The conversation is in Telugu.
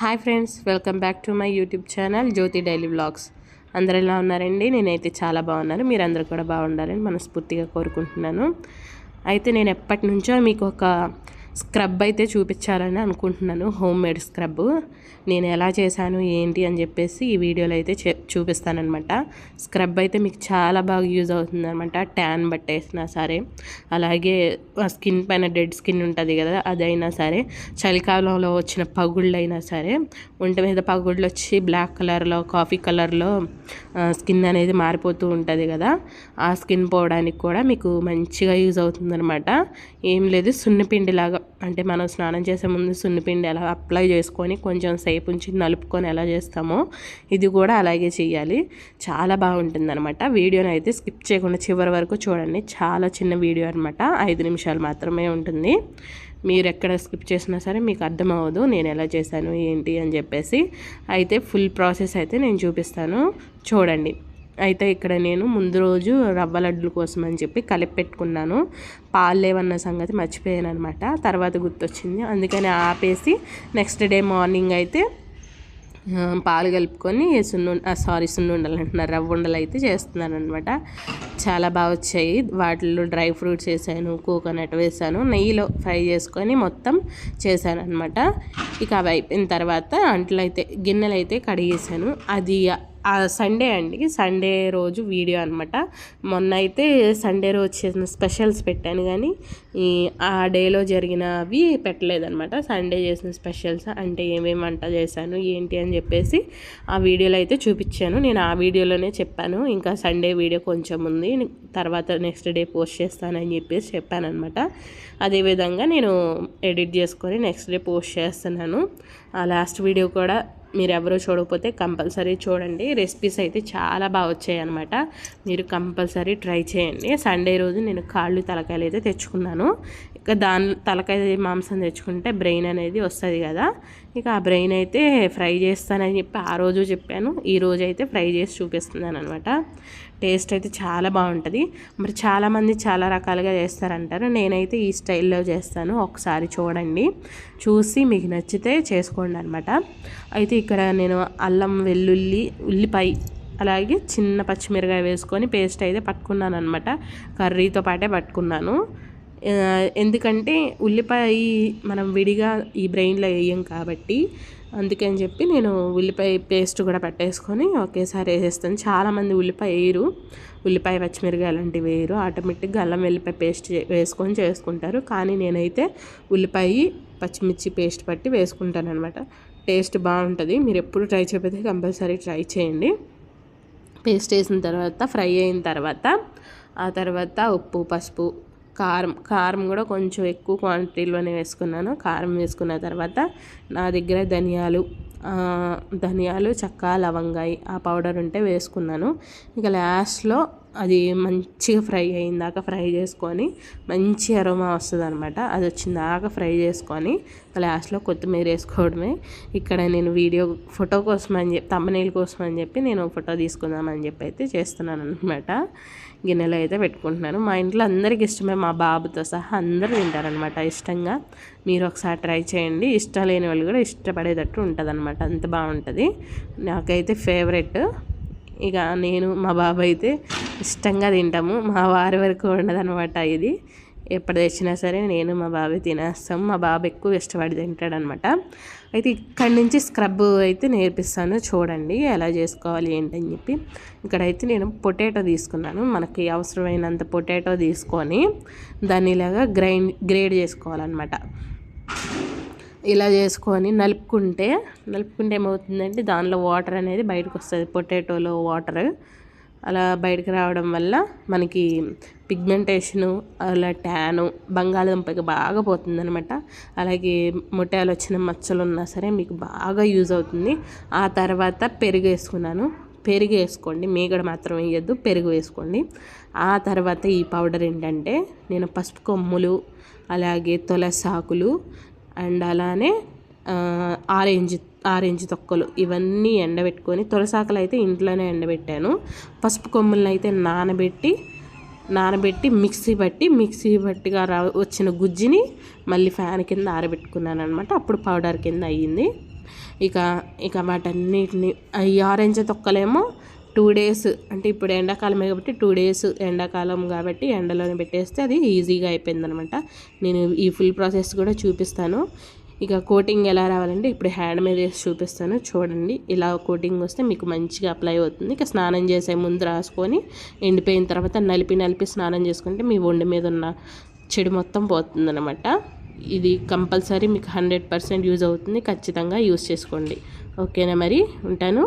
Hi friends welcome back to my YouTube channel Jyothi daily vlogs. అందరు ఎలా ఉన్నారండి? నేనైతే చాలా బాగున్నాను. మీరందరూ కూడా బాగుండాలని మనస్ఫూర్తిగా కోరుకుంటున్నాను. అయితే నేను ఎప్పటి నుంచో మీకు ఒక స్క్రబ్ అయితే చూపించాలని అనుకుంటున్నాను. Home made scrub. నేను ఎలా చేశాను ఏంటి అని చెప్పేసి ఈ వీడియోలో అయితే చూపిస్తానమాట స్క్రబ్ అయితే మీకు చాలా బాగా యూజ్ అవుతుంది అనమాట ట్యాన్ బట్టేసినా సరే. అలాగే స్కిన్ పైన డెడ్ స్కిన్ ఉంటుంది కదా అదైనా సరే. చలికాలంలో వచ్చిన పగుళ్ళైనా సరే. ఒంటి మీద పగుళ్ళు వచ్చి బ్లాక్ కలర్లో కాఫీ కలర్లో స్కిన్ అనేది మారిపోతూ ఉంటుంది కదా. ఆ స్కిన్ పోవడానికి కూడా మీకు మంచిగా యూజ్ అవుతుందనమాట ఏం లేదు సున్నిపిండి లాగా అంటే మనం స్నానం చేసే ముందు సున్నిపిండి ఎలా అప్లై చేసుకొని కొంచెం సేపు ఉంచి నలుపుకొని ఎలా చేస్తామో ఇది కూడా అలాగే చేయాలి. చాలా బాగుంటుంది అనమాట వీడియోని అయితే స్కిప్ చేయకుండా చివరి వరకు చూడండి. చాలా చిన్న వీడియో అనమాట ఐదు నిమిషాలు మాత్రమే ఉంటుంది. మీరు ఎక్కడ స్కిప్ చేసినా సరే మీకు అర్థమవ్వదు నేను ఎలా చేశాను ఏంటి అని చెప్పేసి. అయితే ఫుల్ ప్రాసెస్ అయితే నేను చూపిస్తాను. చూడండి. అయితే ఇక్కడ నేను ముందు రోజు రవ్వ లడ్డుల కోసం అని చెప్పి కలిపి పెట్టుకున్నాను. పాలు లేవన్న సంగతి మర్చిపోయాను అనమాట తర్వాత గుర్తొచ్చింది. అందుకని ఆపేసి నెక్స్ట్ డే మార్నింగ్ అయితే పాలు కలుపుకొని సున్ను సారీ సున్నుండలు అంటున్నారు. రవ్వ ఉండలు అయితే చేస్తున్నాను అనమాట చాలా బాగా వచ్చాయి. వాటిలో డ్రై ఫ్రూట్స్ వేసాను కోకోనట్ వేసాను నెయ్యిలో ఫ్రై చేసుకొని మొత్తం చేశాను అనమాట ఇక అవి అయిపోయిన తర్వాత అంట్లు అయితే గిన్నెలు అయితే కడిగేసాను అది సండే అండి. సండే రోజు వీడియో అనమాట మొన్న అయితే సండే రోజు చేసిన స్పెషల్స్ పెట్టాను కానీ ఈ ఆ డేలో జరిగినవి పెట్టలేదనమాట సండే చేసిన స్పెషల్స్ అంటే ఏమేమి వంట చేశాను ఏంటి అని చెప్పేసి ఆ వీడియోలో అయితే చూపించాను. నేను ఆ వీడియోలోనే చెప్పాను. ఇంకా సండే వీడియో కొంచెం ఉంది. తర్వాత నెక్స్ట్ డే పోస్ట్ చేస్తానని చెప్పేసి చెప్పాను అనమాట అదేవిధంగా నేను ఎడిట్ చేసుకొని నెక్స్ట్ డే పోస్ట్ చేస్తున్నాను. ఆ లాస్ట్ వీడియో కూడా మీరు ఎవరో చూడకపోతే కంపల్సరీ చూడండి. రెసిపీస్ అయితే చాలా బాగా వచ్చాయి అనమాట మీరు కంపల్సరీ ట్రై చేయండి. సండే రోజు నేను కాళ్ళు తలకాయలు అయితే తెచ్చుకున్నాను. ఇక దాని తలకాయ మాంసం తెచ్చుకుంటే బ్రెయిన్ అనేది వస్తుంది కదా. ఇక ఆ బ్రెయిన్ అయితే ఫ్రై చేస్తానని చెప్పి ఆ రోజు చెప్పాను. ఈ రోజు అయితే ఫ్రై చేసి చూపిస్తున్నాను అనమాట టేస్ట్ అయితే చాలా బాగుంటుంది. మరి చాలామంది చాలా రకాలుగా చేస్తారంటారు. నేనైతే ఈ స్టైల్లో చేస్తాను. ఒకసారి చూడండి. చూసి మీకు నచ్చితే చేసుకోండి అనమాట అయితే ఇక్కడ నేను అల్లం వెల్లుల్లి ఉల్లిపాయ అలాగే చిన్న పచ్చిమిరకాయ వేసుకొని పేస్ట్ అయితే పట్టుకున్నాను అనమాట కర్రీతో పాటే పట్టుకున్నాను. ఎందుకంటే ఉల్లిపాయ మనం విడిగా ఈ బ్రెయిన్లో వేయం కాబట్టి అందుకని చెప్పి నేను ఉల్లిపాయ పేస్ట్ కూడా పెట్టేసుకొని ఒకేసారి వేసేస్తాను. చాలామంది ఉల్లిపాయ వేయరు. ఉల్లిపాయ పచ్చిమిరకాయ అలాంటివి వేయరు. ఆటోమేటిక్గా అల్లం వెల్లిపాయ పేస్ట్ వేసుకొని చేసుకుంటారు. కానీ నేనైతే ఉల్లిపాయ పచ్చిమిర్చి పేస్ట్ పట్టి వేసుకుంటాను అనమాట టేస్ట్ బాగుంటుంది. మీరు ఎప్పుడు ట్రై చేయకపోతే కంపల్సరీ ట్రై చేయండి. పేస్ట్ వేసిన తర్వాత ఫ్రై అయిన తర్వాత ఆ తర్వాత ఉప్పు పసుపు కారం కారం కూడా కొంచెం ఎక్కువ క్వాంటిటీలోనే వేసుకున్నాను. కారం వేసుకున్న తర్వాత నా దగ్గర ధనియాలు ధనియాలు చక్క లవంగాయి ఆ పౌడర్ ఉంటే వేసుకున్నాను. ఇక లాస్ట్లో అది మంచిగా ఫ్రై అయిందాక ఫ్రై చేసుకొని మంచి అరోమా వస్తుంది అనమాట అది వచ్చిందాక ఫ్రై చేసుకొని లాస్ట్లో కొత్తిమీర వేసుకోవడమే. ఇక్కడ నేను వీడియో ఫోటో కోసం అని చెప్పి తమ్మనీళ్ళ కోసం అని చెప్పి నేను ఫోటో తీసుకుందామని చెప్పి అయితే చేస్తున్నాను అనమాట గిన్నెలో అయితే పెట్టుకుంటున్నాను. మా ఇంట్లో అందరికి ఇష్టమే మా బాబుతో సహా అందరూ తింటారనమాట ఇష్టంగా మీరు ఒకసారి ట్రై చేయండి. ఇష్టం లేని వాళ్ళు కూడా ఇష్టపడేటట్టు ఉంటుంది అనమాట అంత బాగుంటుంది. నాకైతే ఫేవరెట్. ఇక నేను మా బాబు అయితే ఇష్టంగా తింటాము. మా వారి వరకు ఉండదనమాట ఇది. ఎప్పుడు తెచ్చినా సరే నేను మా బాబు తినేస్తాం. మా బాబు ఎక్కువ ఇష్టపడి తింటాడనమాట అయితే ఇక్కడి నుంచి స్క్రబ్ అయితే నేర్పిస్తాను. చూడండి ఎలా చేసుకోవాలి ఏంటని చెప్పి. ఇక్కడైతే నేను పొటాటో తీసుకున్నాను. మనకి అవసరమైనంత పొటాటో తీసుకొని దాన్ని ఇలాగా గ్రైండ్ గ్రేడ్ చేసుకోవాలన్నమాట. ఇలా చేసుకొని నలుపుకుంటే నలుపుకుంటే ఏమవుతుందంటే దానిలో వాటర్ అనేది బయటకు వస్తుంది పొటాటోలో వాటర్. అలా బయటకు రావడం వల్ల మనకి పిగ్మెంటేషను అలా ట్యాను బంగాళదుంపకి బాగా పోతుందనమాట అలాగే ముట్టాలు వచ్చిన మచ్చలు ఉన్నా సరే మీకు బాగా యూజ్ అవుతుంది. ఆ తర్వాత పెరుగు వేసుకున్నాను. పెరుగు వేసుకోండి. మీగడ మాత్రం వేయద్దు. పెరుగు వేసుకోండి. ఆ తర్వాత ఈ పౌడర్ ఏంటంటే నేను పసుపు కొమ్ములు అలాగే తులసాకులు అండ్ అలానే ఆరెంజ్ ఆరెంజ్ తొక్కలు ఇవన్నీ ఎండబెట్టుకొని తులసాకులు అయితే ఇంట్లోనే ఎండబెట్టాను. పసుపు కొమ్ములను అయితే నానబెట్టి నానబెట్టి మిక్సీ పట్టి మిక్సీ పట్టిగా రా వచ్చిన గుజ్జిని మళ్ళీ ఫ్యాన్ కింద ఆరబెట్టుకున్నాను అనమాట అప్పుడు పౌడర్ కింద అయ్యింది. ఇక ఇక వాటన్నిటిని ఈ ఆరెంజ్ తొక్కలేమో టూ డేస్ అంటే ఇప్పుడు ఎండాకాలమే కాబట్టి టూ డేస్ ఎండాకాలం కాబట్టి ఎండలోనే పెట్టేస్తే అది ఈజీగా అయిపోయింది అనమాట నేను ఈ ఫుల్ ప్రాసెస్ కూడా చూపిస్తాను. ఇక కోటింగ్ ఎలా రావాలంటే ఇప్పుడు హ్యాండ్ మీద వేసి చూపిస్తాను. చూడండి ఇలా కోటింగ్ వస్తే మీకు మంచిగా అప్లై అవుతుంది. ఇక స్నానం చేసే ముందు రాసుకొని ఎండిపోయిన తర్వాత నలిపి నలిపి స్నానం చేసుకుంటే మీ ఒండి మీద ఉన్న చెడు మొత్తం పోతుందన్నమాట. ఇది కంపల్సరీ మీకు హండ్రెడ్ పర్సెంట్ యూజ్ అవుతుంది. ఖచ్చితంగా యూజ్ చేసుకోండి. ఓకేనా మరి? ఉంటాను.